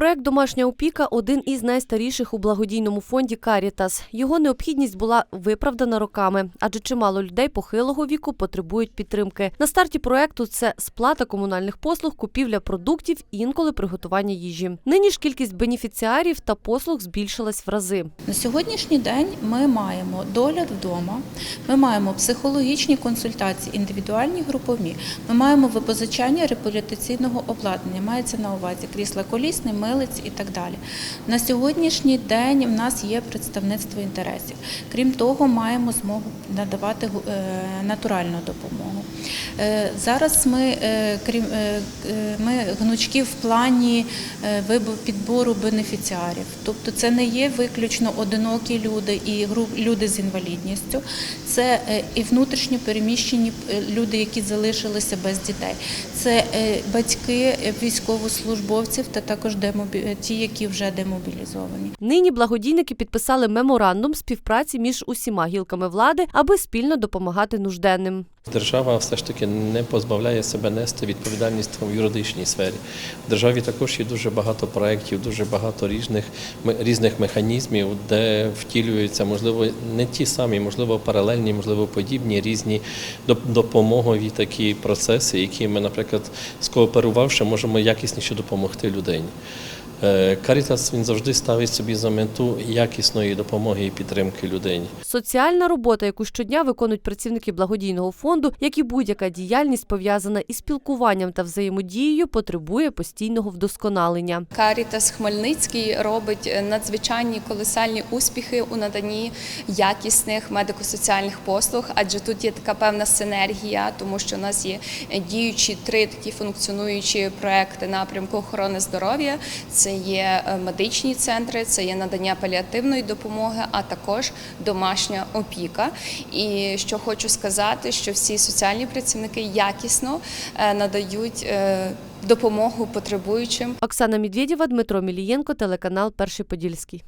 Проект Домашня опіка один із найстаріших у благодійному фонді Карітас. Його необхідність була виправдана роками, адже чимало людей похилого віку потребують підтримки. На старті проекту це сплата комунальних послуг, купівля продуктів, інколи приготування їжі. Нині ж кількість бенефіціарів та послуг збільшилась в рази. На сьогоднішній день ми маємо догляд вдома, ми маємо психологічні консультації, індивідуальні групові, ми маємо випозичання реабілітаційного обладнання, мається на увазі крісла колісне, милиць і так далі. На сьогоднішній день в нас є представництво інтересів. Крім того, маємо змогу надавати е, натуральну допомогу. Е, Зараз ми, е, крім ми гнучки в плані підбору бенефіціарів. Тобто це не є виключно одинокі люди і люди з інвалідністю, це і внутрішньо переміщені люди, які залишилися без дітей. Це батьки військовослужбовців та також демобі... е, ті, які вже демобілізовані. Нині благодійники підписали меморандум співпраці між усіма гілками влади, аби спільно допомагати нужденним. Держава все ж таки не позбавляє себе нести відповідальність в юридичній сфері. В державі також є дуже багато проєктів, дуже багато різних, різних механізмів, де втілюються, можливо, не ті самі, можливо, паралельні, можливо, подібні різні допомогові такі процеси, які ми, наприклад, скооперувавши, можемо якісніше допомогти людині. Карітас він завжди ставить собі за мету якісної допомоги і підтримки людині. Соціальна робота, яку щодня виконують працівники благодійного фонду, як і будь-яка діяльність пов'язана із спілкуванням та взаємодією, потребує постійного вдосконалення. Карітас Хмельницький робить е, надзвичайні колосальні успіхи у наданні якісних медико-соціальних послуг, адже тут є така певна синергія, тому що у нас є діючі три такі функціонуючі проекти напрямку охорони здоров'я. Це є е, медичні центри, це є надання паліативної допомоги, а також домашня опіка. І що хочу сказати, що всі соціальні працівники якісно е, надають е, допомогу потребуючим. Оксана Медведєва, Дмитро Мілієнко, телеканал Перший Подільський.